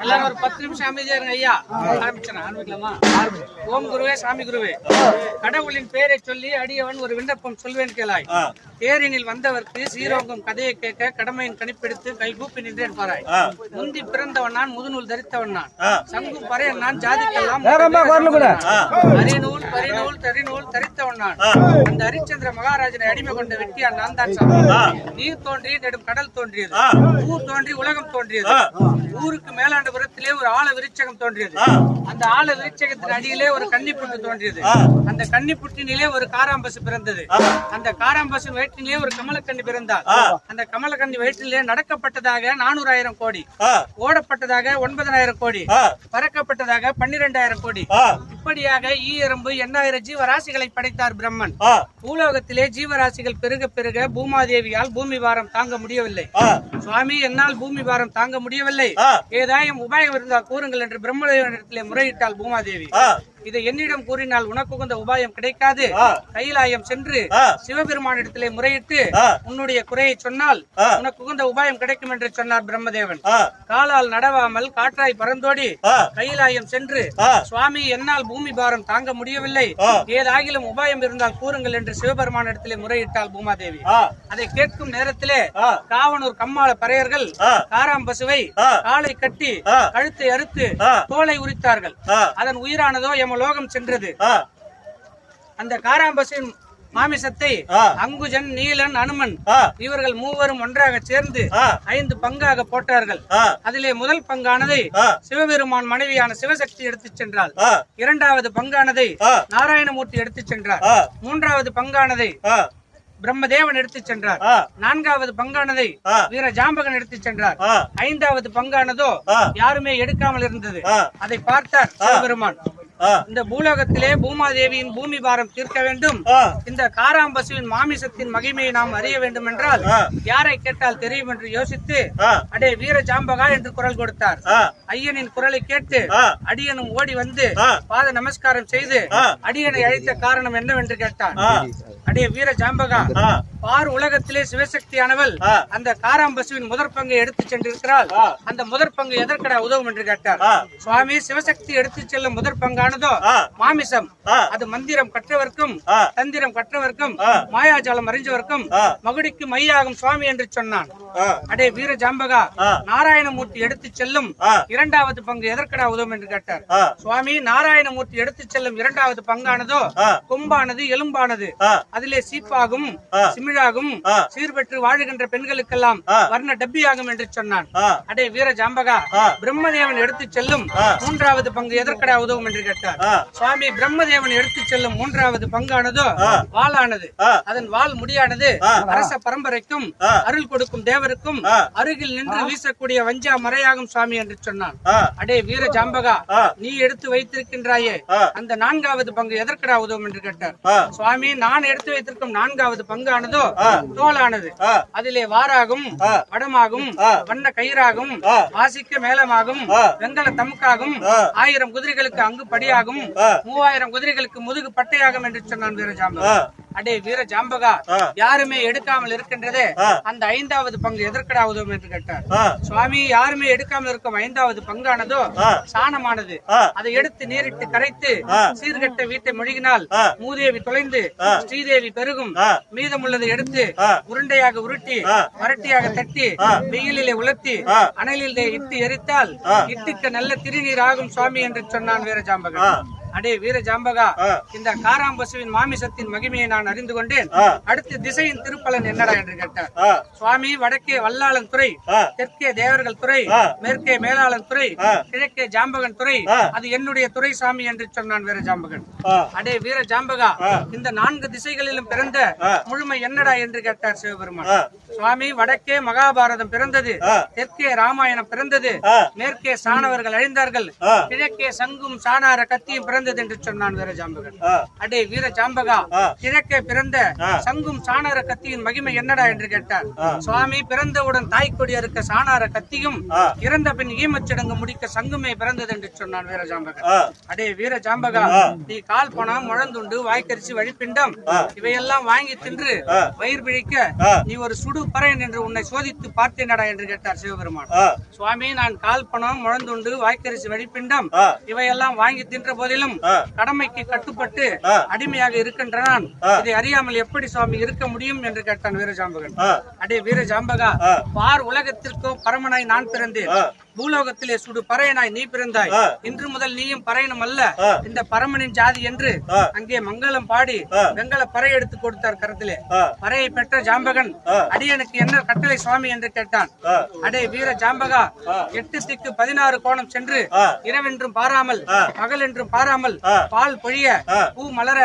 எல்லாரும் ஒரு பத்து நிமிஷம் அமைதியா இருங்க ஐயா. ஆரம்பிச்சேன் ஆரம்பிக்கலாமா? ஓம் குருவே சாமி குருவே. கடவுளின் பெயரை சொல்லி அடியவன் ஒரு விண்ணப்பம் சொல்வேன் கேளாய். தேரினில் வந்தவர்க்கு சீரோங்கம் கதையை கேட்க கடமையின் கணிப்பெடுத்து கைகூப்பி நின்றேன் பாராய். முந்தி பிறந்தவன் நான் முதுநூல் தரித்தவன் நான். சங்கும் பறையன் நான் ஜாதிக்கெல்லாம் அரிநூல் பரிநூல் தரிநூல் தரித்தவன் நான். அந்த ஹரிச்சந்திர மகாராஜனை அடிமை கொண்ட வெட்டியான் நான் தான் நீர் தோன்றி நெடும் கடல் தோன்றியது. ஊர் தோன்றி உலகம் தோன்றியது. ஊருக்கு மேலாண்டபுரத்திலே ஒரு ஆழ விருச்சகம் தோன்றியது. அந்த ஆழ விருச்சகத்தின் அடியிலே ஒரு கன்னிப்புட்டு தோன்றியது. அந்த கன்னிப்புட்டினிலே ஒரு காராம்பசு பிறந்தது. அந்த காராம்பசின் வயிற்றிலே ஒரு கமலக்கண்ணி பிறந்தார். அந்த கமலக்கண்ணி வயிற்றிலே நடக்கப்பட்டதாக நானூறாயிரம் கோடி. ஓடப்பட்டதாக ஒன்பதனாயிரம் கோடி. பறக்கப்பட்டதாக பன்னிரெண்டாயிரம் கோடி. இப்படியாக ஈ எறும்பு எண்ணாயிரம் ஜீவராசிகளை படைத்தார் பிரம்மன். பூலோகத்திலே ஜீவராசிகள் பெருக பெருக பூமாதேவியால் பூமி பாரம் தாங்க முடியவில்லை. சுவாமி என்னால் பூமி பாரம் தாங்க முடியவில்லை. ஏதாயும் உபாயம் இருந்தால் கூறுங்கள் என்று பிரம்மதேவனிடத்திலே முறையிட்டாள் பூமாதேவி. இதை என்னிடம் கூறினால் உனக்கு உகந்த உபாயம் கிடைக்காது. கைலாயம் சென்று சிவபெருமானிடத்திலே முறையிட்டு உன்னுடைய குறையை சொன்னால் உனக்கு உகந்த உபாயம் கிடைக்கும் என்று சொன்னார் பிரம்மதேவன். காலால் நடவாமல் காற்றாய் பறந்தோடி கைலாயம் சென்று சுவாமி என்னால் பூமி பாரம் தாங்க முடியவில்லை. ஏதாகிலும் உபாயம் இருந்தால் கூறுங்கள் என்று சிவபெருமானிடத்திலே முறையிட்டாள் பூமாதேவி. அதை கேட்கும் நேரத்திலே காவனூர் கம்மாள பறையர்கள் காராம்பசுவை காலை கட்டி கழுத்தை அறுத்து தோலை உரித்தார்கள். அதன் உயிரானதோ எமலோகம் சென்றது. அந்த காராம்பசின் மாமிசத்தை அங்குஜன் நீலன் அனுமன் இவர்கள் மூவரும் ஒன்றாக சேர்ந்து ஐந்து பங்காக போட்டார்கள். அதிலே முதல் பங்கானதை சிவபெருமான் மனைவியான சிவசக்தி எடுத்துச் சென்றாள். இரண்டாவது பங்கானதை நாராயணமூர்த்தி எடுத்துச் சென்றார். மூன்றாவது பங்கானதை பிரம்மதேவன் எடுத்துச் சென்றார். நான்காவது பங்கானதை வீர ஜாம்பகன் எடுத்துச் சென்றார். ஐந்தாவது பங்கானதோ யாருமே எடுக்காமல் இருந்தது. அதை பார்த்தார் சிவபெருமான். இந்த பூலோகத்திலே பூமாதேவியின் பூமி பாரம் தீர்க்க வேண்டும். இந்த காராம்பசுவின் மாமிசத்தின் மகிமையை நாம் அறிய வேண்டும் என்றால் யாரை கேட்டால் தெரியும் என்று யோசித்து அடே வீர ஜாம்பகா என்று குரல் கொடுத்தார். ஐயனின் குரலை கேட்டு அடியனும் ஓடி வந்து பாத நமஸ்காரம் செய்து அடியனை அழைத்த காரணம் என்னவென்று கேட்டார் அடே வீர ஜாம்பகா பார் உலகத்திலே சிவசக்தியானவள் அந்த காராம்பசுவின் முதற் பங்கை எடுத்து சென்றிருக்கிறாள். அந்த முதற் பங்கு எதற்கடா உதவும் என்று கேட்டார். சுவாமி சிவசக்தி எடுத்து செல்லும் முதற் பங்கானதோ மாமிசம். அது மந்திரம் கற்றவர்க்கும் தந்திரம் கற்றவர்க்கும் மாயாஜாலம் அறிஞ்சவர்க்கும் மகுடிக்கு மையாகும் சுவாமி என்று சொன்னான். அடே வீர ஜாம்பகா நாராயணமூர்த்தி எடுத்து செல்லும் இரண்டாவது பங்கு எதற்கடா உதவும் என்று கேட்டார். சுவாமி நாராயணமூர்த்தி எடுத்து செல்லும் இரண்டாவது பங்கானதோ? கொம்பானது எலும்பானது. அதிலே சீப்பாகும் சிமிழாகும் சீர்பெற்று வாழுகின்ற பெண்களுக்கெல்லாம் வர்ண டப்பியாகும் என்று சொன்னான். அடே வீர ஜாம்பகா பிரம்மதேவன் எடுத்து செல்லும் மூன்றாவது பங்கு எதற்கடா உதவும் என்று கேட்டார் சுவாமி பிரம்மதேவன் எடுத்து செல்லும் மூன்றாவது பங்கானதோ வாளானது. அதன் வாள் முடியானது. அரச பரம்பரைக்கும் அருள் கொடுக்கும் தேவருக்கும் அருகில் நின்று வீசக்கூடிய வஞ்சா மறையாகும் சுவாமி என்று சொன்னான். அடே வீர ஜாம்பகா நீ எடுத்து வைத்திருக்கின்றாயே. அந்த நான்காவது பங்கு எதற்கடா உதவும் என்று கேட்டார். சுவாமி நான் எடுத்து வைத்திருக்கும் நான்காவது பங்கானதோ தோலானது அதிலே வாராகும் வடமாகும் வண்ண கயிறாகும் வாசிக்க மேளமாகும் வெங்கல தமுக்காகும் ஆயிரம் குதிரைகளுக்கு அங்கு படியாகும் மூவாயிரம் குதிரைகளுக்கு முதுகு பட்டையாகும் என்று சொன்னான் வீர ஜாம்பகா அடே வீர ஜாம்பகா யாருமே எடுக்காமல் இருக்கின்றதே அந்த ஐந்தாவது பங்கு எதற்கடா உதவும் என்று கேட்டார். சுவாமி யாருமே எடுக்காமல் இருக்கும் ஐந்தாவது பங்கானதோ சாணமானது. அதை எடுத்து நீரிட்டு கரைத்து சீர்கட்ட வீட்டை மொழிகினால் மூதேவி தொலைந்து ஸ்ரீதேவி பெருகும். மீதமுள்ளதை எடுத்து உருண்டையாக உருட்டி வரட்டியாக தட்டி வெயிலிலே உலர்த்தி அனலிலே இட்டு எரித்தால் இட்டுக்கு நல்ல திருநீர் ஆகும் சுவாமி என்று சொன்னான் வீர ஜாம்பகன். அடே வீர ஜாம்பகா இந்த காராம்பசுவின் மாமிசத்தின் மகிமையை நான் அறிந்து கொண்டேன். அடுத்து திசையின் திருப்பலன் என்னடா என்று கேட்டார். சுவாமி வடக்கே வல்லாளன் துறை தெற்கே தேவர்கள் துறை மேற்கே மேலாளன் துறை கிழக்கே ஜாம்பகன் துறை அது என்னுடைய துறை சாமி என்று சொன்னான் வீர ஜாம்பகன். அடே வீர ஜாம்பகா இந்த நான்கு திசைகளிலும் பிறந்த முழுமை என்னடா என்று கேட்டார் சிவபெருமான். சுவாமி வடக்கே மகாபாரதம் பிறந்தது தெற்கே ராமாயணம் பிறந்தது மேற்கே சாணவர்கள் அழிந்தார்கள் கிழக்கே சங்கும் சாணார கத்தியும் பிறந்தது பிறந்தது என்று சொன்னான் வீர ஜாம்பகன். அடே வீர ஜாம்பகா. கிழக்கே பிறந்த. சங்கும் சாணார கத்தியின் மகிமை என்னடா என்று கேட்டார். சுவாமி பிறந்தவுடன் தாய்க்கொடி இருக்க சாணார கத்தியும். இறந்த பின் ஈமச்சடங்கு முடிக்க சங்குமே பிறந்தது என்று சொன்னான் வீர ஜாம்பகன். அடே வீர ஜாம்பகா நீ கால் பணம் முழந்துண்டு வாய்க்கரிசி வழிப்பிண்டம் இவையெல்லாம் வாங்கி தின்று வயிறு பிழிக்க. நீ ஒரு சுடு பறையன் என்று உன்னை சோதித்து பார்த்தேனடா என்று கேட்டார் சிவபெருமான். சுவாமி நான் கால் பணம் முழந்துண்டு வாய்க்கரிசி வழிப்பிண்டம். இவையெல்லாம் வாங்கி தின்ற போதிலும் கடமைக்கு கட்டுப்பட்டு. அடிமையாக இருக்கின்ற நான் இதை அறியாமல் எப்படி சுவாமி இருக்க முடியும் என்று கேட்டான் வீரஜாம்பகன் அடே வீரஜாம்பகா. பார் உலகத்திற்கோ பரமனாய் நான் பிறந்தேன். பூலோகத்திலே சுடு பறையனாய் நீ பிறந்தாய். இன்று முதல் நீயும் பறையனும் அல்ல. இந்த பரமனின் ஜாதி என்று. அங்கே மங்களம் பாடி. வெங்கல பறை எடுத்து கொடுத்தார் கரத்திலே. பறையை பெற்ற ஜாம்பகன். அடியனுக்கு என்ன கட்டளை சுவாமி என்று கேட்டான். அடே வீர ஜாம்பகா. எட்டு திக்கு பதினாறு கோணம் சென்று. இரவென்றும் பாராமல். பகல் என்றும் பாராமல். பால் பொழிய. பூ மலர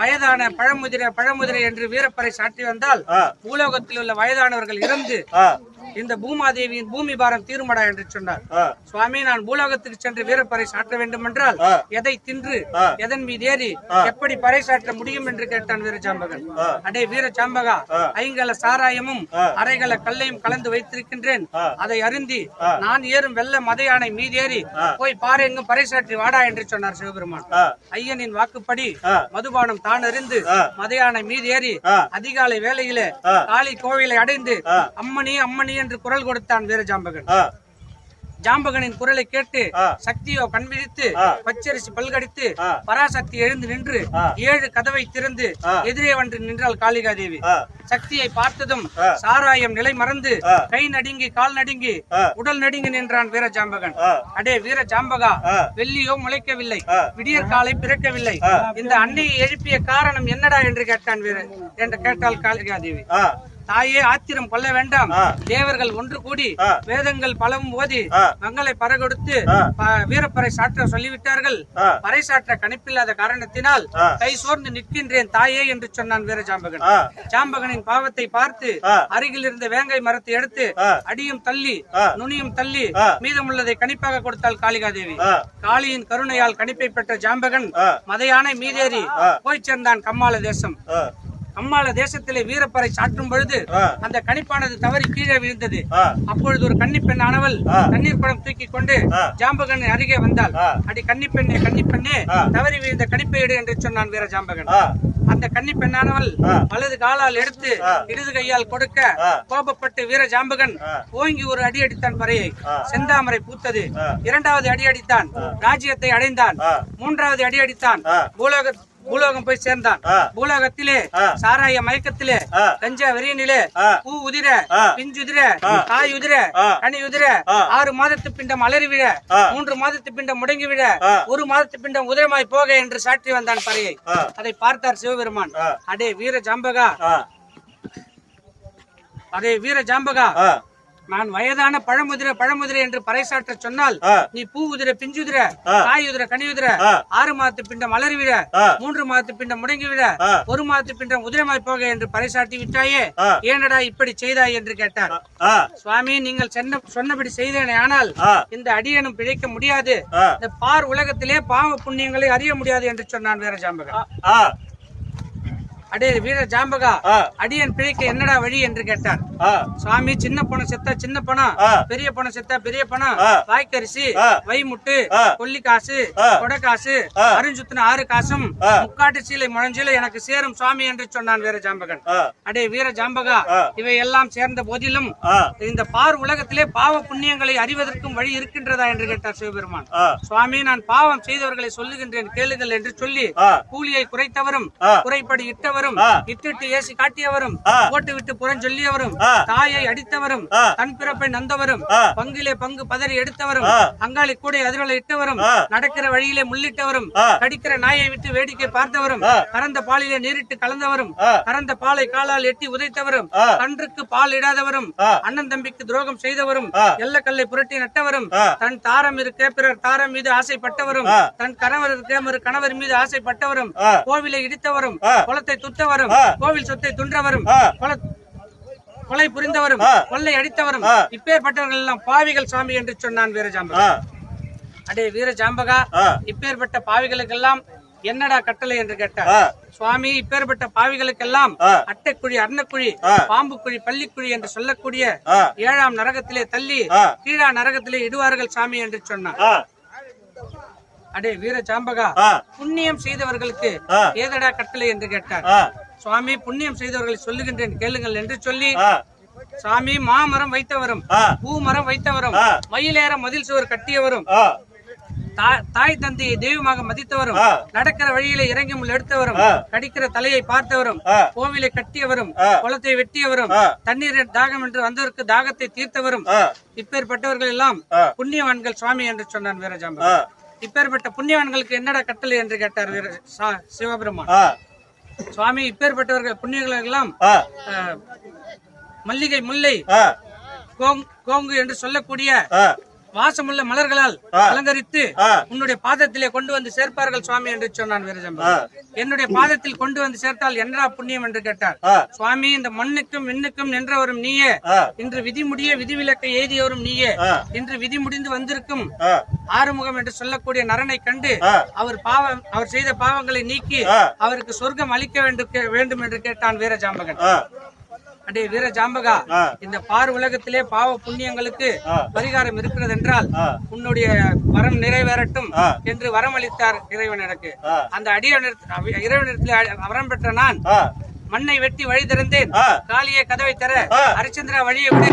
வயதான பழமுதிரை பழமுதிரை என்று வீரப்பறை சாட்டி வந்தால். பூலோகத்தில் உள்ள வயதானவர்கள் இறந்து இந்த பூமாதேவியின் பூமி பாரம் தீருமடா என்று சொன்னார் சுவாமி நான் பூலோகத்துக்கு சென்று வீரப்பறை சாற்ற வேண்டும் என்றால். எதை தின்று. எதன் மீது ஏறி எப்படி பறை சாற்ற முடியும் என்று கேட்டான் ஆ. அடே ஆ. ஐங்கல சாராயமும். அரைகல கல்லையும் கலந்து வைத்திருக்கின்றேன். அதை அருந்தி. நான் ஏறும் வெள்ள மதையானை மீதேறி ஆ. போய் பாரு எங்கும் பறை சாற்றி வாடா என்று சொன்னார் சிவபெருமான் ஐயனின் வாக்குப்படி. மதுபானம் தான் அறிந்து. மதையானை மீது ஏறி. அதிகாலை வேளையிலே. காளி கோவிலை அடைந்து. அம்மணி அம்மணி என்று குரல் கொடுத்தான் வீரஜாம்பகன் ஆ, ஜாம்பகனின் குரலை கேட்டு. சக்தியோ கண்விழித்து. பச்சரிசி பல்கடித்து. பராசக்தி எழுந்து நின்று. ஏழு கதவை திறந்து. எதிரே வந்து நின்றாள் காளிகாதேவி சக்தியை பார்த்ததும். சாராயம் நிலை மறந்து. கை நடுங்கி கால் நடுங்கி. உடல் நடுங்கி நின்றான் வீர ஜாம்பகன். அடே வீர ஜாம்பகா. வெள்ளியோ முளைக்கவில்லை. விடியற் காலை பிறக்கவில்லை. இந்த அன்னையை எழுப்பிய காரணம் என்னடா என்று கேட்டான் வீர என்று கேட்டாள் காளிகாதேவி தாயே ஆத்திரம் கொள்ள வேண்டாம். தேவர்கள் ஒன்று கூடி. வேதங்கள் பலவும் ஓதி. மங்களை பறகொடுத்து வீரப்பறை சாற்ற சொல்லிவிட்டார்கள். பறை சாற்ற கணிப்பில்லாத காரணத்தினால். கை சோர்ந்து நிற்கின்றேன் தாயே என்று சொன்னான் வீர ஜாம்பகன் ஜாம்பகனின் பாவத்தை பார்த்து. அருகில் இருந்த வேங்கை மரத்தை எடுத்து. அடியும் தள்ளி. நுனியும் தள்ளி. மீதமுள்ளதை கணிப்பாக கொடுத்தாள் காளிகாதேவி ஆ. காளியின் கருணையால் கணிப்பை பெற்ற ஜாம்பகன். மதையானை மீதேறி. போய் சேர்ந்தான் கம்மாள தேசம் கம்மாள தேசத்திலே வீரப்பறை சாற்றும் பொழுது. அந்த கணிப்பானது தவறி கீழே விழுந்தது அப்பொழுது ஒரு ஆனவள் ஆ. தண்ணீர் குடம் தூக்கி கொண்டு. ஜாம்பகன் அருகே வந்தாள். அடி கன்னிப்பெண்ணே கன்னிப்பெண்ணே ஆ. தவறி விழுந்த கணிப்பை எடு என்று சொன்னான் வீர ஜாம்பகன் அந்த கன்னிப்பெண்ணானவள் ஆ. வலது காலால் எடுத்து. இடது கையால் கொடுக்க. கோபப்பட்டு வீர ஜாம்பகன். ஓங்கி ஒரு அடி அடித்தான் பறையை. செந்தாமரை பூத்தது. இரண்டாவது அடி அடித்தான் ராஜ்யத்தை அடைந்தான். மூன்றாவது அடி அடித்தான். பூலோக பூலோகம் போய் சேர்ந்தான். பூலோகத்திலே. சாராய மயக்கத்திலே. கஞ்சா வெறியனிலே. பூ உதிர. பிஞ்சுதிர. காய் உதிர. கனி உதிர. ஆறு மாதத்து பிண்டம் அலறி விழ. மூன்று மாதத்து பிண்டம் முடங்கி விழ. ஒரு மாதத்து பிண்டம் உதிரமாய் போக என்று சாற்றி வந்தான் பறையை. அதை பார்த்தார் சிவபெருமான். அடே வீர ஜாம்பகா அடே வீர ஜாம்பகா நான் வயதான பழமுதிர பழமுதிர என்று பறைசாற்ற சொன்னால். நீ பூ உதிர பிஞ்சுதிர. காய் உதிர கனி உதிர. ஆறு மாதத்து பிண்டம் அலறி விட ஆ. மூன்று மாதத்து பிண்டம் முடங்கி விட ஆ. ஒரு மாதத்து பிண்டம் உதிரமாய் போக என்று பறைசாட்டி விட்டாயே. ஏனடா இப்படி செய்தாய் என்று கேட்டார் சுவாமி நீங்கள் சொன்ன சொன்னபடி செய்தேனே ஆனால். இந்த அடியனும் பிழைக்க முடியாது. இந்த பார் உலகத்திலே பாவ புண்ணியங்களை அறிய முடியாது என்று சொன்னான் வீர ஜாம்பகா ஆ, அடே வீர ஜாம்பகா. அடியன் பிழைக்க என்னடா வழி என்று கேட்டார் சுவாமி சின்ன பணம் செத்தா சின்ன பணம். பெரிய பணம் செத்தா பெரிய பணம். வாய்க்கரிசி. வைமுட்டு. கொல்லி காசு. கொடை காசு. அருஞ்சுத்தின ஆறு காசும். முக்காட்டு சீலை முழஞ்சீலை எனக்கு சேரும் சுவாமி என்று சொன்னான் வீர ஜாம்பகன் அடே வீர ஜாம்பகா. இவை எல்லாம் சேர்ந்த போதிலும் இந்த பார் உலகத்திலே பாவ புண்ணியங்களை அறிவதற்கும் வழி இருக்கின்றதா என்று கேட்டார் சிவபெருமான் சுவாமி நான் பாவம் செய்தவர்களை சொல்லுகின்றேன் கேளுங்கள் என்று சொல்லி. கூலியை குறைத்தவரும். குறைப்படி இட்டவரும் ஆ. இட்டிட்டு ஏசி காட்டியவரும். போட்டு விட்டு புறஞ்சொல்லியவரும். தாயை அடித்தவரும். தன் பிறப்பை நந்தவரும். பங்கிலே பங்கு பதறி எடுத்தவரும். அங்காளி கூடை அதிரலை இட்டவரும். நடக்கிற வழியிலே முள்ளிட்டவரும். கடிக்கிற நாயை விட்டு வேடிக்கை பார்த்தவரும். கறந்த பாலிலே நீரிட்டு கலந்தவரும். கறந்த பாலை காலால் எட்டி உதைத்தவரும். கன்றுக்கு பால் இடாதவரும். அண்ணன் தம்பிக்கு துரோகம் செய்தவரும் ஆ. எல்லக்கல்லை புரட்டி நட்டவரும். தன் தாரம் இருக்க பிறர் தாரம் மீது ஆசைப்பட்டவரும். தன் கணவர் இருக்க கணவர் மீது ஆசைப்பட்டவரும். கோவிலை இடித்தவரும். குளத்தை துத்தவரும். கோவில் சொத்தை துன்றவரும். கொல- புரிந்தவரும். கொள்ளை அடித்தவரும். இப்பேற்பட்டவர்கள் எல்லாம் பாவிகள் சாமி என்று சொன்னான் வீரஜாம்பகா அடே வீர ஜாம்பகா ஆ. இப்பேற்பட்ட பாவிகளுக்கெல்லாம் என்னடா கட்டளை என்று கேட்டார் சுவாமி இப்பேற்பட்ட பாவிகளுக்கெல்லாம். அட்டைக்குழி அன்னக்குழி ஆ. பாம்புக்குழி பள்ளிக்குழி என்று சொல்லக்கூடிய. ஏழாம் நரகத்திலே தள்ளி. கீழா நரகத்திலே இடுவார்கள் சாமி என்று சொன்னார் அடே வீர சாம்பகா புண்ணியம் செய்தவர்களுக்கு. ஏதடா கட்டளை என்று கேட்டார் சுவாமி புண்ணியம் செய்தவர்களை சொல்லுகின்றேன் கேளுங்கள் என்று சொல்லி சாமி மாமரம் வைத்தவரும் பூமரம் வைத்தவரும். மயிலேற மதில் சுவர் கட்டியவரும் தாய் தந்தையை தெய்வமாக மதித்தவரும். நடக்கிற வழியில இறங்கி முள் எடுத்தவரும். கடிக்கிற தலையை பார்த்தவரும். கோவிலை கட்டியவரும். குளத்தை வெட்டியவரும். தண்ணீர் தாகம் என்று வந்தவருக்கு தாகத்தை தீர்த்தவரும் இப்பேற்பட்டவர்கள் எல்லாம். புண்ணியவான்கள் சுவாமி என்று சொன்னான் வீரஜாம்பா ஆ, இப்பேற்பட்ட புண்ணியவான்களுக்கு என்னடா கட்டளை என்று கேட்டார் சிவபெருமான். சுவாமி இப்பேற்பட்டவர்கள் புண்ணியர்கள் எல்லாம் ஆ, ஆ, மல்லிகை முல்லை கோங்கு என்று சொல்லக்கூடிய வாசமுள்ள மலர்களால். அலங்கரித்து. உன்னுடைய பாதத்திலே கொண்டு வந்து சேர்ப்பார்கள் சுவாமி என்று சொன்னான் வீரஜம்பா. என்னுடைய பாதத்தில் கொண்டு வந்து சேர்த்தால் என்னடா புண்ணியம் என்று கேட்டார். சுவாமி இந்த மண்ணுக்கும் விண்ணுக்கும் நின்றவரும் நீயே. இன்று விதி முடிய விதிவிலக்கை எய்தியவரும் நீயே. இன்று விதி முடிந்து வந்திருக்கும் ஆறுமுகம் என்று சொல்லக்கூடிய நரனை கண்டு. அவர் பாவம் அவர் செய்த பாவங்களை நீக்கி. அவருக்கு சொர்க்கம் அளிக்க வேண்டும் வேண்டும் என்று கேட்டான் வீரஜாம்பகன் அடே வீர ஜாம்பகா இந்த பார் உலகத்திலே பாவ புண்ணியங்களுக்கு பரிகாரம் இருக்கிறது என்றால் உன்னுடைய வரம் நிறைவேறட்டும் என்று வரம் அளித்தார் இறைவன் எனக்கு அந்த அடியவனிடத்தில் இறைவனிடத்தில் வரம் பெற்ற நான் மண்ணை வெட்டி வழி திறந்தேன். காலியை கதவை தர ஹரிச்சந்திரா வழியை விடு.